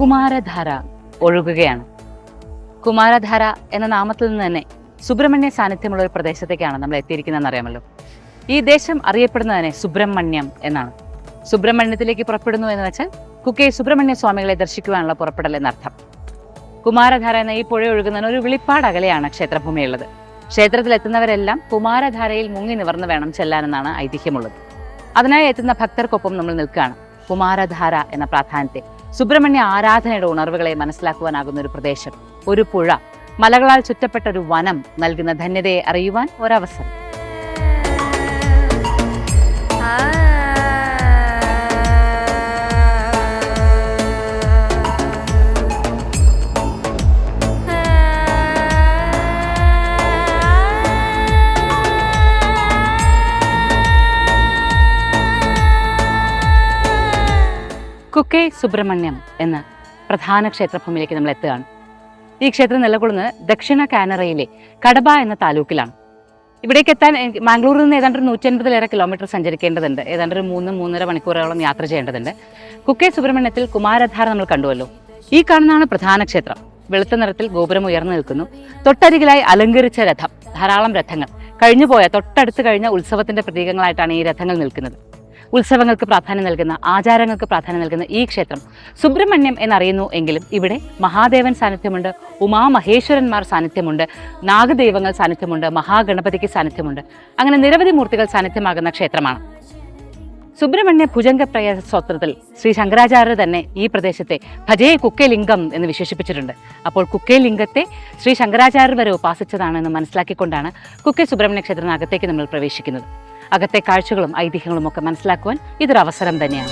കുമാരധാര ഒഴുകുകയാണ്. കുമാരധാര എന്ന നാമത്തിൽ നിന്ന് തന്നെ സുബ്രഹ്മണ്യ സാന്നിധ്യമുള്ള ഒരു പ്രദേശത്തേക്കാണ് നമ്മൾ എത്തിയിരിക്കുന്നതെന്ന് അറിയാമല്ലോ. ഈ ദേശം അറിയപ്പെടുന്നത് തന്നെ സുബ്രഹ്മണ്യം എന്നാണ്. സുബ്രഹ്മണ്യത്തിലേക്ക് പുറപ്പെടുന്നു എന്ന് വെച്ചാൽ കുക്കെ സുബ്രഹ്മണ്യ സ്വാമികളെ ദർശിക്കുവാനുള്ള പുറപ്പെടൽ എന്നർത്ഥം. കുമാരധാര എന്ന ഈ പുഴ ഒഴുകുന്നതിന് ഒരു വിളിപ്പാട് അകലെയാണ് ക്ഷേത്രഭൂമിയുള്ളത്. ക്ഷേത്രത്തിൽ എത്തുന്നവരെല്ലാം കുമാരധാരയിൽ മുങ്ങി നിവർന്ന് വേണം ചെല്ലാനെന്നാണ് ഐതിഹ്യമുള്ളത്. അതിനായി എത്തുന്ന ഭക്തർക്കൊപ്പം നമ്മൾ നിൽക്കുകയാണ്. കുമാരധാര എന്ന പ്രാധാന്യത്തെ സുബ്രഹ്മണ്യ ആരാധനയുടെ ഉണർവുകളെ മനസ്സിലാക്കുവാനാകുന്ന ഒരു പ്രദേശം ഒരു പുഴ. മലകളാൽ ചുറ്റപ്പെട്ട ഒരു വനം നൽകുന്ന ധന്യതയെ അറിയുവാൻ ഒരവസരം. കുക്കെ സുബ്രഹ്മണ്യം എന്ന പ്രധാന ക്ഷേത്രഭൂമിയിലേക്ക് നമ്മൾ എത്തുകയാണ്. ഈ ക്ഷേത്രം നിലകൊള്ളുന്നത് ദക്ഷിണ കാനറയിലെ കടബ എന്ന താലൂക്കിലാണ്. ഇവിടേക്ക് എത്താൻ മാംഗ്ലൂരിൽ നിന്ന് ഏതാണ്ട് ഒരു നൂറ്റൻപതിലേറെ കിലോമീറ്റർ സഞ്ചരിക്കേണ്ടതുണ്ട്. ഏതാണ്ട് ഒരു മൂന്ന് മൂന്നര മണിക്കൂറോളം യാത്ര ചെയ്യേണ്ടതുണ്ട്. കുക്കെ സുബ്രഹ്മണ്യത്തിൽ കുമാരധാര നമ്മൾ കണ്ടുവല്ലോ. ഈ കാണുന്നതാണ് പ്രധാന ക്ഷേത്രം. വെളുത്ത നിറത്തിൽ ഗോപുരം ഉയർന്നു നിൽക്കുന്നു. തൊട്ടരികിലായി അലങ്കരിച്ച രഥം ധാരാളം രഥങ്ങൾ. കഴിഞ്ഞുപോയ തൊട്ടടുത്ത് കഴിഞ്ഞ ഉത്സവത്തിന്റെ പ്രതീകങ്ങളായിട്ടാണ് ഈ രഥങ്ങൾ നിൽക്കുന്നത്. ഉത്സവങ്ങൾക്ക് പ്രാധാന്യം നൽകുന്ന ആചാരങ്ങൾക്ക് പ്രാധാന്യം നൽകുന്ന ഈ ക്ഷേത്രം സുബ്രഹ്മണ്യം എന്നറിയുന്നു എങ്കിലും ഇവിടെ മഹാദേവൻ സാന്നിധ്യമുണ്ട് ഉമാമഹേശ്വരന്മാർ സാന്നിധ്യമുണ്ട് നാഗദൈവങ്ങൾ സാന്നിധ്യമുണ്ട് മഹാഗണപതിക്ക് സാന്നിധ്യമുണ്ട്. അങ്ങനെ നിരവധി മൂർത്തികൾ സാന്നിധ്യമാകുന്ന ക്ഷേത്രമാണ്. സുബ്രഹ്മണ്യ ഭുജംഗപ്രയ സ്തോത്രത്തിൽ ശ്രീ ശങ്കരാചാര്യർ തന്നെ ഈ പ്രദേശത്തെ ഭജേ കുക്കേലിംഗം എന്ന് വിശേഷിപ്പിച്ചിട്ടുണ്ട്. അപ്പോൾ കുക്കേലിംഗത്തെ ശ്രീ ശങ്കരാചാര്യർ വരെ ഉപാസിച്ചതാണെന്ന് മനസ്സിലാക്കിക്കൊണ്ടാണ് കുക്കെ സുബ്രഹ്മണ്യ ക്ഷേത്രത്തിനകത്തേക്ക് നമ്മൾ പ്രവേശിക്കുന്നത്. അകത്തെ കാഴ്ചകളും ഐതിഹ്യങ്ങളും ഒക്കെ മനസ്സിലാക്കുവാൻ ഇതൊരു അവസരം തന്നെയാണ്.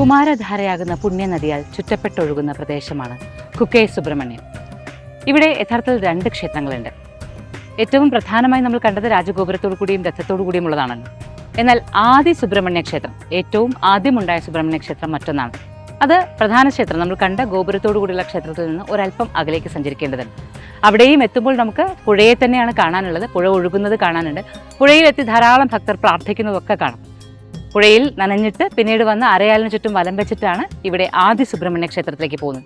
കുമാരധാരയാകുന്ന പുണ്യനദിയാൽ ചുറ്റപ്പെട്ടൊഴുകുന്ന പ്രദേശമാണ് കുക്കേ സുബ്രഹ്മണ്യം. ഇവിടെ യഥാർത്ഥത്തിൽ രണ്ട് ക്ഷേത്രങ്ങളുണ്ട്. ഏറ്റവും പ്രധാനമായി നമ്മൾ കണ്ടത് രാജഗോപുരത്തോടു കൂടിയും രഥത്തോടു കൂടിയും ഉള്ളതാണല്ലോ. എന്നാൽ ആദ്യ സുബ്രഹ്മണ്യ ക്ഷേത്രം ഏറ്റവും ആദ്യമുണ്ടായ സുബ്രഹ്മണ്യ ക്ഷേത്രം മറ്റൊന്നാണ്. അത് പ്രധാന ക്ഷേത്രം. നമ്മൾ കണ്ട ഗോപുരത്തോടു കൂടിയുള്ള ക്ഷേത്രത്തിൽ നിന്ന് ഒരല്പം അകലേക്ക് സഞ്ചരിക്കേണ്ടതുണ്ട്. അവിടെയും എത്തുമ്പോൾ നമുക്ക് പുഴയെ തന്നെയാണ് കാണാനുള്ളത്. പുഴ ഒഴുകുന്നത് കാണാനുണ്ട്. പുഴയിലെത്തി ധാരാളം ഭക്തർ പ്രാർത്ഥിക്കുന്നതൊക്കെ കാണാം. പുഴയിൽ നനഞ്ഞിട്ട് പിന്നീട് വന്ന് അരയാലിന് ചുറ്റും വലം വെച്ചിട്ടാണ് ഇവിടെ ആദ്യ സുബ്രഹ്മണ്യ ക്ഷേത്രത്തിലേക്ക് പോകുന്നത്.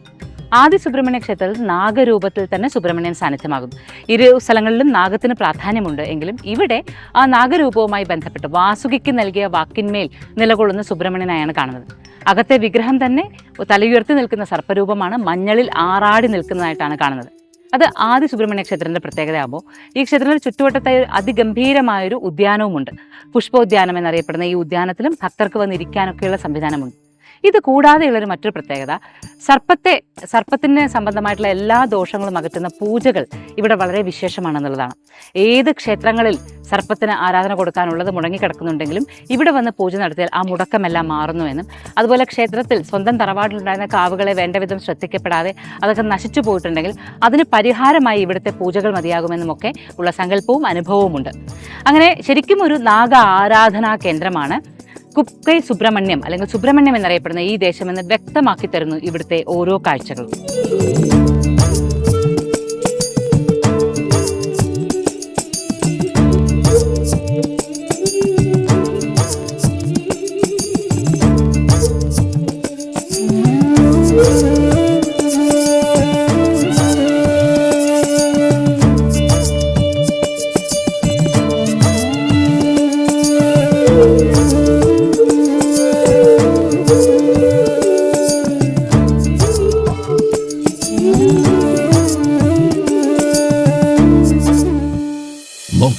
ആദി സുബ്രഹ്മണ്യ ക്ഷേത്രത്തിൽ നാഗരൂപത്തിൽ തന്നെ സുബ്രഹ്മണ്യൻ സാന്നിധ്യമാകും. ഇരു സ്ഥലങ്ങളിലും നാഗത്തിന് പ്രാധാന്യമുണ്ട് എങ്കിലും ഇവിടെ ആ നാഗരൂപവുമായി ബന്ധപ്പെട്ട് വാസുകിക്ക് നൽകിയ വാക്കിന്മേൽ നിലകൊള്ളുന്ന സുബ്രഹ്മണ്യനായാണ് കാണുന്നത്. അകത്തെ വിഗ്രഹം തന്നെ തലയുയർത്തി നിൽക്കുന്ന സർപ്പരൂപമാണ് മഞ്ഞളിൽ ആറാടി നിൽക്കുന്നതായിട്ടാണ് കാണുന്നത്. അത് ആദ്യ സുബ്രഹ്മണ്യ ക്ഷേത്രത്തിന്റെ പ്രത്യേകതയാകുമ്പോൾ ഈ ക്ഷേത്രത്തിന്റെ ചുറ്റുവട്ടത്തായി അതിഗംഭീരമായൊരു ഉദ്യാനവുമുണ്ട്. പുഷ്പോദ്യാനം എന്നറിയപ്പെടുന്ന ഈ ഉദ്യാനത്തിലും ഭക്തർക്ക് വന്നിരിക്കാനൊക്കെയുള്ള സംവിധാനമുണ്ട്. ഇത് കൂടാതെയുള്ളൊരു മറ്റൊരു പ്രത്യേകത. സർപ്പത്തെ സർപ്പത്തിന് സംബന്ധമായിട്ടുള്ള എല്ലാ ദോഷങ്ങളും അകറ്റുന്ന പൂജകൾ ഇവിടെ വളരെ വിശേഷമാണെന്നുള്ളതാണ്. ഏത് ക്ഷേത്രങ്ങളിൽ സർപ്പത്തിന് ആരാധന കൊടുക്കാനുള്ളത് മുടങ്ങിക്കിടക്കുന്നുണ്ടെങ്കിലും ഇവിടെ വന്ന് പൂജ നടത്തിയാൽ ആ മുടക്കമെല്ലാം മാറുന്നുവെന്നും അതുപോലെ ക്ഷേത്രത്തിൽ സ്വന്തം തറവാട്ടിലുണ്ടായിരുന്ന കാവുകളെ വേണ്ട വിധം ശ്രദ്ധിക്കപ്പെടാതെ അതൊക്കെ നശിച്ചു പോയിട്ടുണ്ടെങ്കിൽ അതിന് പരിഹാരമായി ഇവിടുത്തെ പൂജകൾ മതിയാകുമെന്നുമൊക്കെ ഉള്ള സങ്കല്പവും അനുഭവവുമുണ്ട്. അങ്ങനെ ശരിക്കും ഒരു നാഗ ആരാധനാ കേന്ദ്രമാണ്. കുക്കൈ സുബ്രഹ്മണ്യം അല്ലെങ്കിൽ സുബ്രഹ്മണ്യം എന്നറിയപ്പെടുന്ന ഈ ദേശമെന്ന് വ്യക്തമാക്കി തരുന്നു ഇവിടുത്തെ ഓരോ കാഴ്ചകളും.